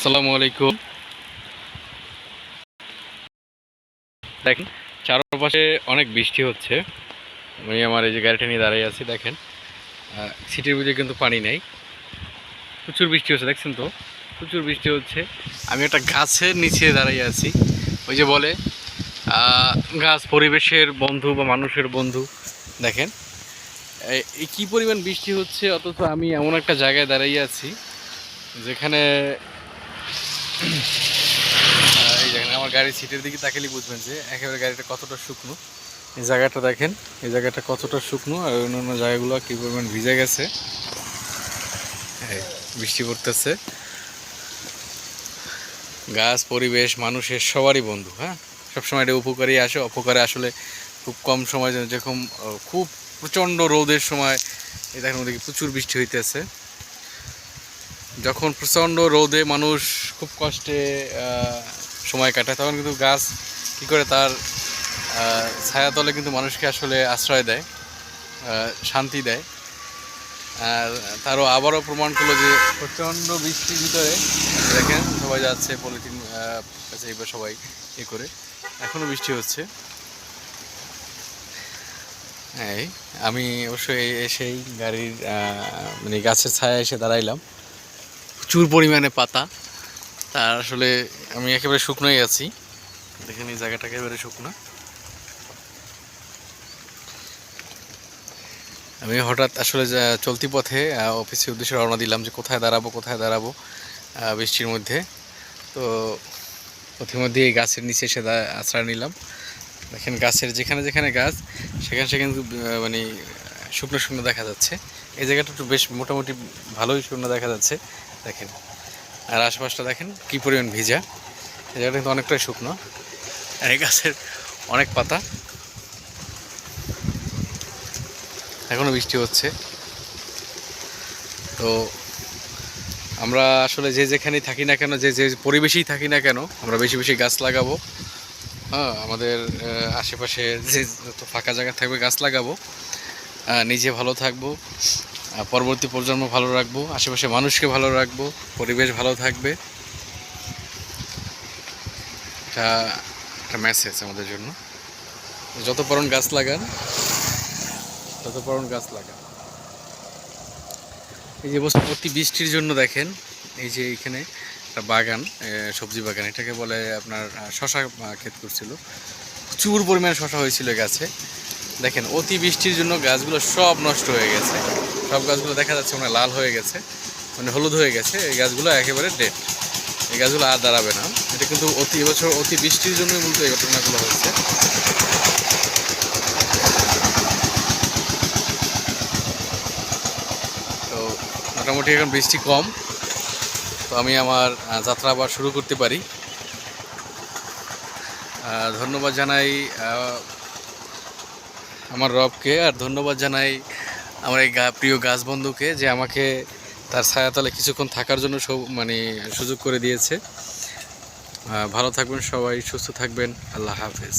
আসসালামু আলাইকুম। দেখেন, চারপাশে অনেক বৃষ্টি হচ্ছে। আমি আমার এই যে গাড়িটা নিয়ে দাঁড়িয়ে আছি, দেখেন। সিটির মধ্যে কিন্তু পানি নেই। প্রচুর বৃষ্টি হচ্ছে, দেখছেন তো? প্রচুর বৃষ্টি হচ্ছে। আমি একটা গাছের নিচে দাঁড়িয়ে আছি। ওই যে বলে গাছ পরিবেশের বন্ধু বা মানুষের বন্ধু, দেখেন। এই- কী পরিমাণ বৃষ্টি হচ্ছে? অথচ আমি এমন একটা জায়গায় দাঁড়িয়ে আছি, যেখানে এই দেখেন, আমার গাড়ির সিটের দিকে তাকালে বুঝবেন যে একেবারে গাড়িটা কতটা শুকনো। এই জায়গাটা দেখেন, এই জায়গাটা কতটা শুকনো আর অন্যান্য জায়গাগুলো কী পরিমাণ ভিজে গেছে। বৃষ্টি পড়তেছে। গাছ, পরিবেশ, মানুষের সবারই বন্ধু হ্যাঁ? সবসময় এটা উপকারী আসে, অপকারে আসলে খুব কম সময় যেরকম খুব প্রচণ্ড রোদের সময় এই দেখেন ওদিকে প্রচুর বৃষ্টি হইতেছে। যখন প্রচণ্ড রোদে মানুষ খুব কষ্টে সময় কাটায় তখন কিন্তু গাছ কী করে তার আহ, ছায়াতলে কিন্তু মানুষকে আসলে আশ্রয় দেয় শান্তি দেয়। আর তারও আবারও প্রমাণ করল যে প্রচণ্ড বৃষ্টির ভিতরে দেখেন সবাই যাচ্ছে পলিথিন এবার সবাই এ করে। এখনও বৃষ্টি হচ্ছে। এই আমি অবশ্যই এসেই গাড়ির মানে গাছের ছায়া এসে দাঁড়াইলাম। প্রচুর পরিমাণে পাতা। তার আসলে আমি একেবারে শুকনোই আছি। দেখেন এই জায়গাটা একেবারে শুকনো। আমি হঠাৎ আসলে চলতি পথে অফিসের উদ্দেশ্যে রওনা দিলাম যে কোথায় দাঁড়াবো কোথায় দাঁড়াবো বৃষ্টির মধ্যে। তো পথিমধ্যে এই গাছের নিচে এসে আশ্রয় নিলাম। দেখেন গাছের যেখানে যেখানে গাছ, সেখানে সেখানে মানে শুকনো শুকনো দেখা যাচ্ছে। এই জায়গাটা একটু বেশ মোটামুটি ভালোই শুকনো দেখা যাচ্ছে। দেখেন। আর আশপাশটা দেখেন কী পরিমাণ ভিজা। এই জায়গাটা কিন্তু অনেকটাই শুকনো। এই গাছের অনেক পাতা। এখনও বৃষ্টি হচ্ছে। তো আমরা আসলে যে যেখানেই থাকি না কেন, যে যে পরিবেশেই থাকি না কেন, আমরা বেশি বেশি গাছ লাগাবো। হ্যাঁ আমাদের আশেপাশে যে ফাঁকা জায়গা থাকবে, গাছ লাগাবো। নিজে ভালো থাকব। পরবর্তী প্রজন্ম ভালো রাখব, আশেপাশে মানুষকে ভালো রাখব, পরিবেশ ভালো থাকবে। এটা একটা মেসেজ আমাদের জন্য। যত পরণ গাছ লাগান, তত পরন গাছ লাগান। এই যে বছর অতি বৃষ্টির জন্য দেখেন, এই যে এইখানে একটা বাগান সবজি বাগান, এটাকে বলে আপনার শশা ক্ষেত করছিল। প্রচুর পরিমাণে শশা হয়েছিল গাছে। দেখেন, অতি বৃষ্টির জন্য গাছগুলো সব নষ্ট হয়ে গেছে। সব গাছগুলো দেখা যাচ্ছে মানে লাল হয়ে গেছে মানে হলুদ হয়ে গেছে। এই গাছগুলো একেবারে ডেড এই গাছগুলো আর দাঁড়াবে না। এটা কিন্তু অতি এবছর অতি বৃষ্টির জন্য মূলত এই ঘটনাগুলো হচ্ছে। তো মোটামুটি এখন বৃষ্টি কম। তো আমি আমার যাত্রা আবার শুরু করতে পারি। ধন্যবাদ জানাই আমার রবকে, আর ধন্যবাদ জানাই আমার এই প্রিয় গাছ বন্ধুকে যে আমাকে তার ছায়াতলে কিছুক্ষণ থাকার জন্য মানে সুযোগ করে দিয়েছে। ভালো থাকবেন সবাই, সুস্থ থাকবেন। আল্লাহ হাফেজ।